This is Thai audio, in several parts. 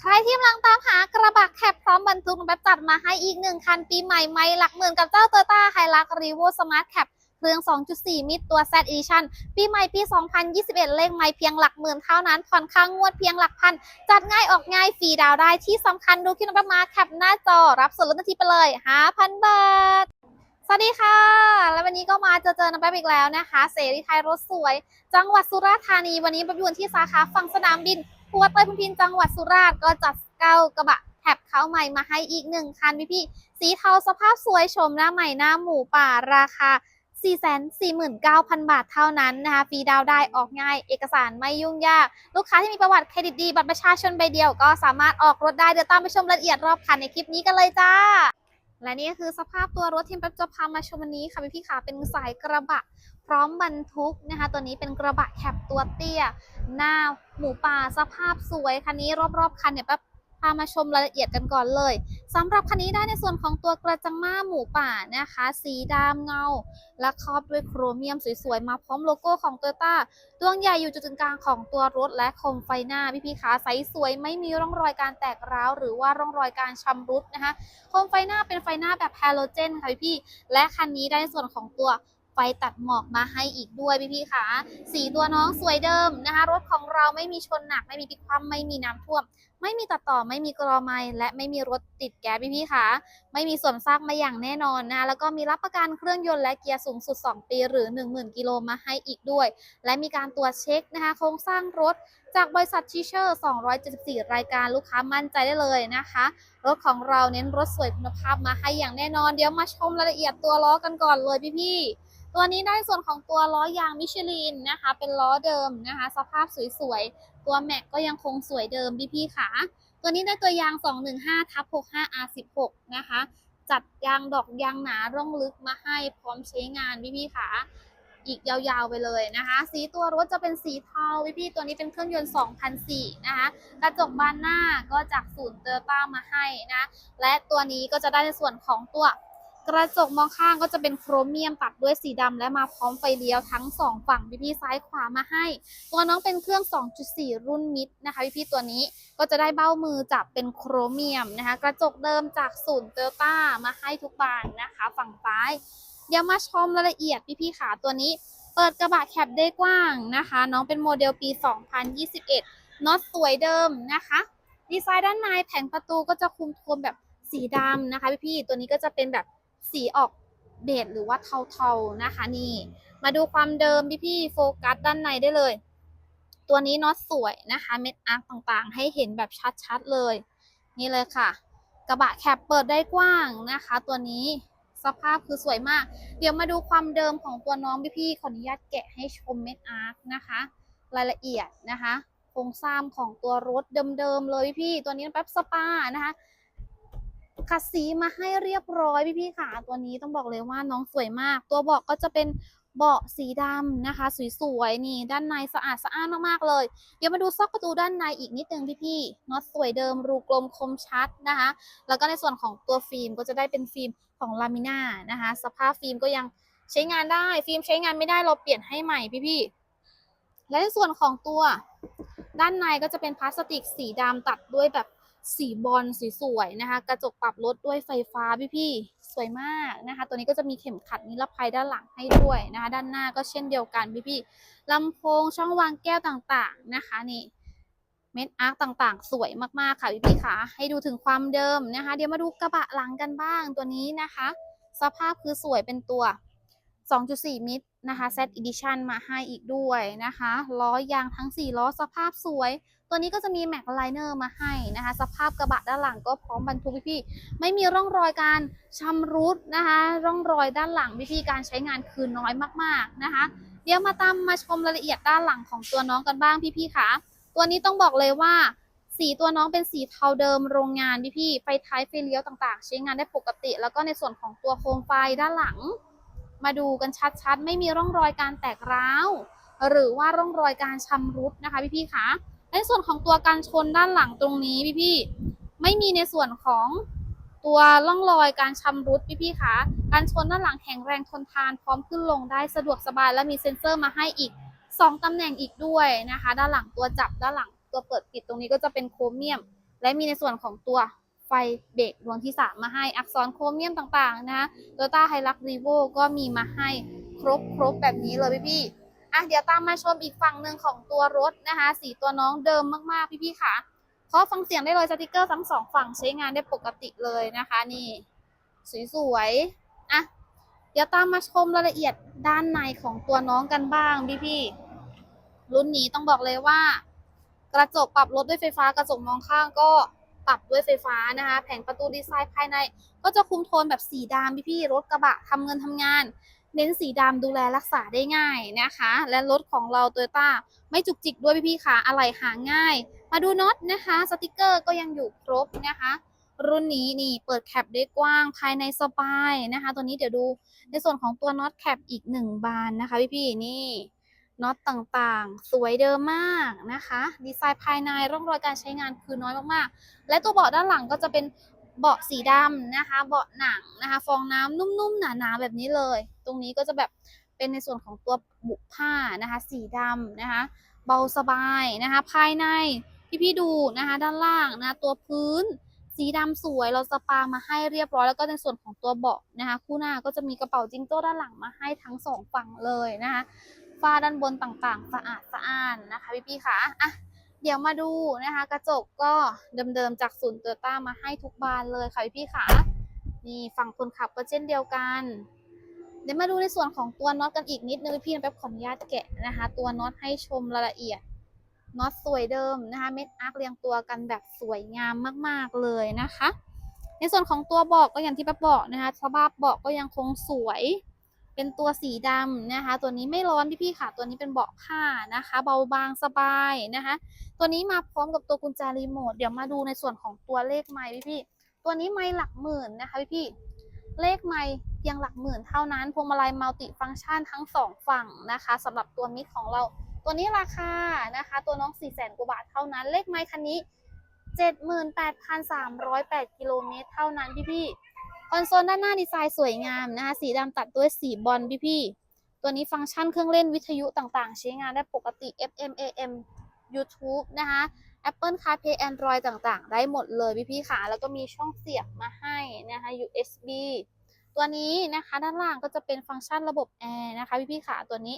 ใครที่กำลังตามหากระบะแคปพร้อมบรรทุกแบบจัดมาให้อีกหนึ่งคันปีใหม่ไม่หลักหมื่นกับเจ้า Toyota h i l u x r e v o Smart Cap เครื่อง 2.4 มิตรตัว Z Edition ปีใหม่ปี 2021 เลขไม่เพียงหลักหมื่นเท่านั้นผ่อนค่างวดเพียงหลักพัน จัดง่ายออกง่ายฟรีดาวได้ที่สำคัญดูคลิปน้ำมาแคปหน้าจอรับส่วนลดทันทีไปเลย 5,000 บาท สวัสดีค่ะ แล้ววันนี้ก็มาเจอเจอน้ำแป๊บอีกแล้วนะคะ เสรีไทยรถสวย จังหวัดสุราษฎร์ธานี วันนี้ประยุนที่สาขาฝั่งสนามบิน พัวเตยพุนพินจังหวัดสุราษฎร์ก็จัดเก้ากระบะแถบเขาใหม่มาให้อีกหนึ่งคันพี่พี่สีเทาสภาพสวยชมหน้าใหม่หน้าหมูป่าราคา 449,000 บาทเท่านั้นนะคะฟรีดาวได้ออกง่าย เอกสารไม่ยุ่งยาก ลูกค้าที่มีประวัติเครดิตดีบัตรประชาชนใบเดียวก็สามารถออกรถได้เดี๋ยวตามไปชมรายละเอียดรอบคันในคลิปนี้กันเลยจ้าและนี่ก็คือสภาพตัวรถที่แป๊บจะพามาชมวันนี้ค่ะพี่พี่ขาเป็นสายกระบะ พร้อมบรรทุกนะคะ ตัวนี้เป็นกระบะแคปตัวเตี้ย หน้าหมูป่าสภาพสวย คันนี้รอบๆ คันเนี่ยแป๊บพามาชมรายละเอียดกันก่อนเลยสำหรับคันนี้ได้ในส่วนของตัวกระจังม่าหมูป่านะคะ สีดำเงา และครอบด้วยโครเมียมสวยๆ มาพร้อมโลโก้ของ t o y ต้าดวงใหญ่อยู่จุดกึ่งกลางของตัวรถและโคมไฟหน้าพี่พี่ๆขาใสสวยไม่มีร่องรอยการแตกร้าว หรือว่าร่องรอยการชำรุดนะคะโคมไฟหน้าเป็นไฟหน้าแบบฮาโลเจนค่ะพี่พี่ๆและคันนี้ได้ในส่วนของตัว ฟตัดหมอกมาให้อีกด้วยพี่พี่ๆค่ะ สีตัวน้องสวยเดิมนะคะ รถของเราไม่มีชนหนัก ไม่มีพลิกคว่ำไม่มีน้ำท่วม ไม่มีตัดต่อไม่มีกรอไมและไม่มีรถติดแก๊สพี่พี่ๆค่ะ ไม่มีส่วนซากมาอย่างแน่นอนนะ แล้วก็มีรับประกันเครื่องยนต์และเกียร์สูงสุด 2 ปีหรือ 10,000 กิโลมาให้อีกด้วย และมีการตรวจเช็คนะคะ โครงสร้างรถจากบริษัทชิเชอร์ 274 รายการลูกค้ามั่นใจได้เลยนะคะ รถของเราเน้นรถสวยคุณภาพมาให้อย่างแน่นอน เดี๋ยวมาชมรายละเอียดตัวล้อกันก่อนเลยพี่ๆ ตัวนี้ได้ส่วนของตัวล้อยางมิชลินนะคะ เป็นล้อเดิมนะคะ สภาพสวยๆ ตัวแม็กก็ยังคงสวยเดิมพี่ๆค่ะตัวนี้ได้ตัวยาง 215ทับ65 R16 นะคะ จัดยางดอกยางหนาร่องลึกมาให้พร้อมใช้งานพี่ๆค่ะอีกยาวๆไปเลยนะคะ สีตัวรถจะเป็นสีเทาพี่ๆตัวนี้เป็นเครื่องยนต์2004นะคะ กระจกบานหน้าก็จากศูนย์เตอร์ต้ามาให้นะ และตัวนี้ก็จะได้ในส่วนของตัว กระจกมองข้างก็จะเป็นโครเมียมตัดด้วยสีดำและมาพร้อมไฟเลี้ยวทั้งสองฝั่งพี่ๆซ้ายขวามาให้ ตัวน้องเป็นเครื่อง 2.4 รุ่นมิดนะคะพี่ๆตัวนี้ก็จะได้เบ้ามือจับเป็นโครเมียมนะคะ กระจกเดิมจากศูนย์เตอร์ต้ามาให้ทุกบานนะคะฝั่งซ้ายเดี๋ยวมาชมรายละเอียดพี่ๆขาตัวนี้ เปิดกระบะแคปได้กว้างนะคะ น้องเป็นโมเดลปี 2021น็อตสวยเดิมนะคะดีไซน์ด้านในแผงประตูก็จะคุมโทนแบบสีดำนะคะพี่ๆตัวนี้ก็จะเป็นแบบ สีออกเบจหรือว่าเทาๆนะคะ นี่ มาดูความเดิมพี่ๆโฟกัสด้านในได้เลย ตัวนี้น็อตสวยนะคะ เม็ดอาร์คต่างๆ ให้เห็นแบบชัดๆเลย นี่เลยค่ะ กระบะแคปเปิดได้กว้างนะคะ ตัวนี้สภาพคือสวยมาก เดี๋ยวมาดูความเดิมของตัวน้องพี่ๆขออนุญาตแกะให้ชมเม็ดอาร์คนะคะ รายละเอียดนะคะ โครงสร้างของตัวรถเดิมๆเลยพี่ตัวนี้แป๊บสปานะคะ ขัดสีมาให้เรียบร้อยพี่ๆค่ะ ตัวนี้ต้องบอกเลยว่าน้องสวยมาก ตัวเบาะก็จะเป็นเบาะสีดำนะคะ สวยๆนี่ด้านในสะอาดสะอ้านมากๆเลย เดี๋ยวมาดูซอกประตูด้านในอีกนิดนึงพี่ๆน็อตสวยเดิมรูกลมคมชัดนะคะ แล้วก็ในส่วนของตัวฟิล์มก็จะได้เป็นฟิล์มของลามิน่านะคะ สภาพฟิล์มก็ยังใช้งานได้ ฟิล์มใช้งานไม่ได้เราเปลี่ยนให้ใหม่พี่ๆและในส่วนของตัวด้านในก็จะเป็นพลาสติกสีดำตัดด้วยแบบ สีบอลสีสวยนะคะ กระจกปรับรถด้วยไฟฟ้าพี่ๆสวยมากนะคะ ตัวนี้ก็จะมีเข็มขัดนิรภัยด้านหลังให้ด้วยนะคะ ด้านหน้าก็เช่นเดียวกันพี่ๆลำโพงช่องวางแก้วต่างๆนะคะนี่เม็ดอาร์คต่างๆ สวยมากๆค่ะพี่พี่ๆค่ะ ให้ดูถึงความเดิมนะคะ เดี๋ยวมาดูกระบะหลังกันบ้างตัวนี้นะคะ สภาพคือสวยเป็นตัว 2.4 มิตร นะคะ Z Edition มาให้อีกด้วยนะคะล้อยางทั้ง 4 ล้อสภาพสวย ตัวนี้ก็จะมีแม็กไลเนอร์มาให้นะคะ สภาพกระบะด้านหลังก็พร้อมบรรทุกพี่ๆไม่มีร่องรอยการชำรุดนะคะ ร่องรอยด้านหลังพี่ๆการใช้งานคือน้อยมากๆนะคะ เดี๋ยวมาตามมาชมรายละเอียดด้านหลังของตัวน้องกันบ้างพี่ๆค่ะตัวนี้ต้องบอกเลยว่าสีตัวน้องเป็นสีเทาเดิมโรงงานพี่พี่ๆไฟท้ายไฟเลี้ยวต่างๆ ใช้งานได้ปกติ แล้วก็ในส่วนของตัวโคมไฟด้านหลัง มาดูกันชัดๆ ไม่มีร่องรอยการแตกร้าว หรือว่าร่องรอยการชำรุดนะคะพี่ๆคะในส่วนของตัวการชนด้านหลังตรงนี้พี่ๆไม่มีในส่วนของตัวร่องรอยการชำรุดพี่ๆคะการชนด้านหลังแข็งแรงทนทานพร้อมขึ้นลงได้สะดวกสบายและมีเซ็นเซอร์มาให้อีกสองตำแหน่งอีกด้วยนะคะ ด้านหลังตัวจับด้านหลังตัวเปิดปิดตรงนี้ก็จะเป็นโครเมียม และมีในส่วนของตัว ไฟเบรกดวงที่ 3 มาให้ อักษรโครเมียมต่างๆ นะคะโตโยต้าไฮรักรีโวก็มีมาให้ครบครบแบบนี้เลยพี่ๆอะเดี๋ยวตามมาชมอีกฝั่งหนึ่งของตัวรถนะคะ สีตัวน้องเดิมมากๆ พี่ๆค่ะขอฟังเสียงได้เลยสติกเกอร์ทั้งสองฝั่งใช้งานได้ปกติเลยนะคะ นี่ สวยๆอะเดี๋ยวตามมาชมรายละเอียดด้านในของตัวน้องกันบ้างพี่ๆรุ่นนี้ต้องบอกเลยว่า กระจกปรับรถด้วยไฟฟ้ากระจกมองข้างก็ ปรับด้วยไฟฟ้านะคะ แผงประตูดีไซน์ภายใน ก็จะคุมโทนแบบสีดำพี่ๆรถกระบะทำเงินทำงาน เน้นสีดำดูแลรักษาได้ง่ายนะคะ และรถของเราโตโยต้าไม่จุกจิกด้วยพี่ๆค่ะอะไหล่หาง่าย มาดูน็อตนะคะ สติกเกอร์ก็ยังอยู่ครบนะคะ รุ่นนี้นี่เปิดแคปได้กว้างภายในสบายนะคะ ตัวนี้เดี๋ยวดูในส่วนของตัวน็อตแคปอีกหนึ่งบานนะคะพี่ๆนี่ น็อตต่างๆ สวยเดิมมากนะคะ ดีไซน์ภายในร่องรอยการใช้งานคือน้อยมากๆ และตัวเบาะด้านหลังก็จะเป็นเบาะสีดำนะคะ เบาะหนังนะคะ ฟองน้ำนุ่มๆ หนาๆ แบบนี้เลย ตรงนี้ก็จะแบบเป็นในส่วนของตัวบุผ้านะคะ สีดำนะคะ เบาสบายนะคะ ภายในพี่ๆดูนะคะ ด้านล่างนะ ตัวพื้น สีดำสวยเราสปามาให้เรียบร้อย แล้วก็ในส่วนของตัวเบาะนะคะ คู่หน้าก็จะมีกระเป๋าจิงโจ้ด้านหลังมาให้ทั้งสองฝั่งเลยนะคะ ฝ้าด้านบนต่างๆ สะอาดสะอ้านนะคะพี่ๆค่ะอะเดี๋ยวมาดูนะคะ กระจกก็เดิมๆจากศูนย์โตโยต้ามาให้ทุกบานเลยค่ะพี่ๆค่ะนี่ฝั่งคนขับก็เช่นเดียวกันเดี๋ยวมาดูในส่วนของตัวน็อตกันอีกนิดนึงพี่ๆแป๊บขออนุญาตแกะนะคะ ตัวน็อตให้ชมรายละเอียดน็อตสวยเดิมนะคะเม็ดอาร์คเรียงตัวกันแบบสวยงามมากๆเลยนะคะ ในส่วนของตัวเบาะก็อย่างที่แป๊บบอกนะคะสภาพเบาะก็ยังคงสวย เป็นตัวสีดำนะคะ ตัวนี้ไม่ร้อนพี่ๆค่ะ ตัวนี้เป็นเบาะผ้านะคะ เบาบางสบายนะคะ ตัวนี้มาพร้อมกับตัวกุญแจรีโมทเดี๋ยวมาดูในส่วนของตัวเลขไม้พี่ๆตัวนี้ไม้หลักหมื่นนะคะพี่ๆเลขไม้เพียงหลักหมื่นเท่านั้นพวงมาลัยมัลติฟังก์ชันทั้งสองฝั่งนะคะสำหรับตัวมิดของเรา ตัวนี้ราคานะคะ ตัวน้อง4 0 0แสนกว่าบาทเท่านั้น เลขไม้คันนี้ 78,308กิโลเมตรเท่านั้นพี่ๆ คอนโซลด้านหน้าดีไซน์สวยงามนะคะสีดำตัดด้วยสีบอลพี่ๆตัวนี้ฟังก์ชันเครื่องเล่นวิทยุต่างๆ ใช้งานได้ปกติ FM AM YouTube นะคะ Apple CarPlay Android ต่างๆ ได้หมดเลยพี่ๆค่ะ แล้วก็มีช่องเสียบมาให้นะคะ USB ตัวนี้นะคะด้านล่างก็จะเป็นฟังก์ชันระบบแอร์นะคะพี่ๆค่ะตัวนี้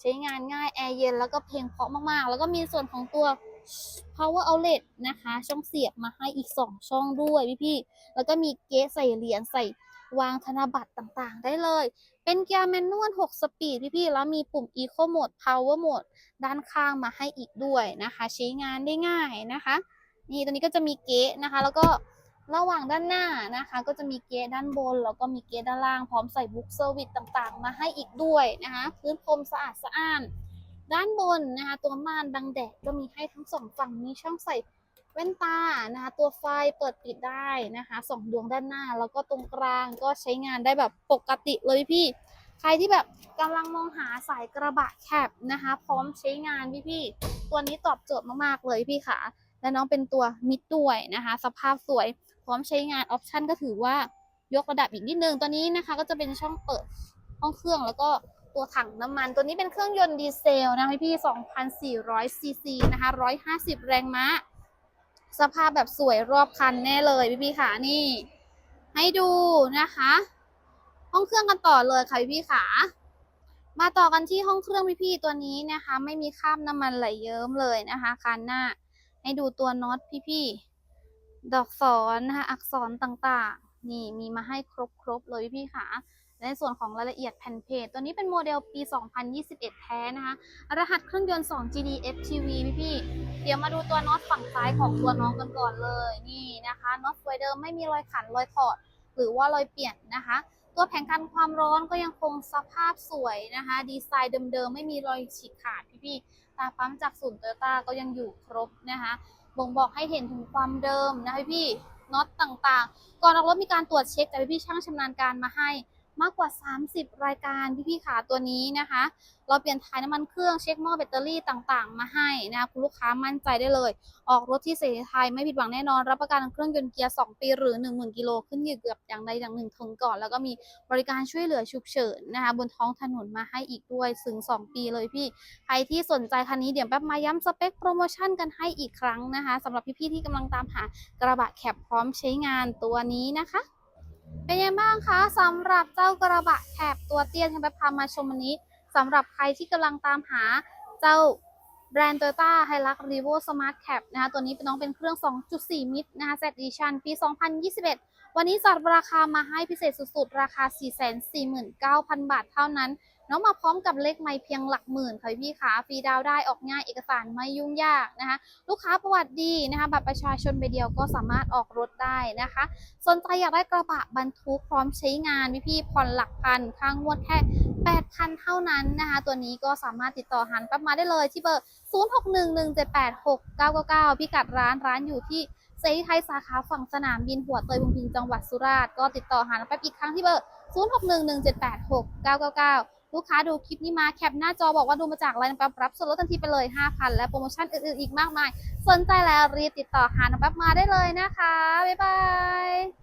ใช้งานง่ายแอร์เย็นแล้วก็เพลงเพราะมากๆ แล้วก็มีส่วนของตัว power outlet นะคะ ช่องเสียบมาให้อีก 2 ช่องด้วยพี่ๆแล้วก็มีเกสใส่เหรียญใส่วางธนบัตรต่างๆ ได้เลย เป็นเกียร์แมนนวล 6 สปีดพี่ๆ แล้วมีปุ่ม Eco Mode Power Mode ด้านข้างมาให้อีกด้วยนะคะ ใช้งานได้ง่ายนะคะ นี่ตัวนี้ก็จะมีเกะนะคะ แล้วก็ระหว่างด้านหน้านะคะ ก็จะมีเกะด้านบน แล้วก็มีเกะด้านล่าง พร้อมใส่บุ๊กเซอร์วิสต่างๆ มาให้อีกด้วยนะคะ พื้นพรมสะอาดสะอ้าน ด้านบนนะคะตัวม่านบังแดดก็มีให้ทั้งสองฝั่งมีช่องใส่แว่นตานะคะตัวไฟเปิดปิดได้นะคะสองดวงด้านหน้า แล้วก็ตรงกลางก็ใช้งานได้แบบปกติเลยพี่ ใครที่แบบกำลังมองหาสายกระบะแคบนะคะ พร้อมใช้งานพี่ๆตัวนี้ตอบโจทย์มากๆเลยพี่ค่ะ และน้องเป็นตัวมิดด้วยนะคะ สภาพสวยพร้อมใช้งานออปชันก็ถือว่ายกระดับอีกนิดนึงตัวนี้นะคะ ก็จะเป็นช่องเปิดห้องเครื่องแล้วก็ ตัวถังน้ำมัน ตัวนี้เป็นเครื่องยนต์ดีเซลนะคะพี่2,400ซีซีนะคะ150 แรงม้า สภาพแบบสวยรอบคันแน่เลยพี่ๆค่ะนี่ ให้ดูนะคะ ห้องเครื่องกันต่อเลยค่ะพี่ๆค่ะมาต่อกันที่ห้องเครื่องพี่ๆตัวนี้นะคะ ไม่มีคราบน้ำมันไหลเยิ้มเลยนะคะคันหน้า ให้ดูตัวน็อตพี่ๆดอกศรนะคะอักษรต่างๆ นี่มีมาให้ครบๆเลยพี่ๆค่ะ ในส่วนของรายละเอียดแผ่นเพจตัวนี้เป็นโมเดลปี 2021 แท้นะคะ รหัสเครื่องยนต์ 2 GD FTV พี่ๆเดี๋ยวมาดูตัวน็อตฝั่งซ้ายของตัวน้องกันก่อนเลย นี่นะคะน็อตสวยเดิมไม่มีรอยขันรอยถอด หรือว่ารอยเปลี่ยนนะคะ ตัวแผงกันความร้อนก็ยังคงสภาพสวยนะคะ ดีไซน์เดิมๆ ไม่มีรอยฉีกขาดพี่ๆตาปั๊มจากศูนย์โตโยต้าก็ยังอยู่ครบนะคะบ่งบอกให้เห็นถึงความเดิมนะคะพี่น็อตต่างๆ ก่อนออกรถมีการตรวจเช็คแต่พี่ๆช่างชำนาญการมาให้ มากกว่า 30 รายการพี่ๆขาตัวนี้นะคะ เราเปลี่ยนถ่ายน้ำมันเครื่องเช็คหม้อแบตเตอรี่ต่างๆ มาให้นะคะคุณลูกค้ามั่นใจได้เลย ออกรถที่เสรีไทยไม่ผิดหวังแน่นอน รับประกันเครื่องยนต์เกียร์ 2 ปีหรือ 10,000 กิโลขึ้นอยู่กับอย่างใดอย่างหนึ่งถึงก่อน แล้วก็มีบริการช่วยเหลือฉุกเฉินนะคะบนท้องถนนมาให้อีกด้วยถึง 2 ปีเลยพี่ ใครที่สนใจคันนี้เดี๋ยวแป๊บมาย้ำสเปคโปรโมชั่นกันให้อีกครั้งนะคะสำหรับพี่ๆที่กำลังตามหากระบะแคปพร้อมใช้งานตัวนี้นะคะ เป็นยังไงบ้างคะสำหรับเจ้ากระบะแคบตัวเตี้ยที่แป๊บพามาชมวันนี้สำหรับใครที่กำลังตามหาเจ้าแบรนด์ Toyota Hilux Revo Smart Cap นะคะตัวนี้เป็นน้องเป็นเครื่อง 2.4 มิตรนะคะ Z Edition ปี 2021 วันนี้จัดราคามาให้พิเศษสุดๆ ราคา 449,000 บาทเท่านั้น น้องมาพร้อมกับเลขไม่เพียงหลักหมื่นค่ะพี่ขาฟรีดาวได้ออกง่ายเอกสารไม่ยุ่งยากนะคะ ลูกค้าประวัติดีนะคะบัตรประชาชนใบเดียวก็สามารถออกรถได้นะคะ สนใจอยากได้กระบะบรรทุกพร้อมใช้งานพี่พี่ผ่อนหลักพันค่างวดแค่ 8,000 เท่านั้นนะคะ ตัวนี้ก็สามารถติดต่อหันปั๊บมาได้เลยที่เบอร์ 0611786999 พิกัดร้านร้านอยู่ที่เซรีไทยสาขาฝั่งสนามบินหัวเตยบุญพิงจังหวัดสุราษฎร์ก็ติดต่อหันแป๊บอีกครั้งที่เบอร์ 0611786999 ลูกค้าดูคลิปนี้มาแคปหน้าจอบอกว่าดูมาจากไลน์ปั๊บรับส่วนลดทันทีไปเลย 5,000 และโปรโมชั่นอื่นๆอีกมากมาย สนใจแล้วรีบติดต่อหาน้องแป๊บมาได้เลยนะคะ บ๊ายบาย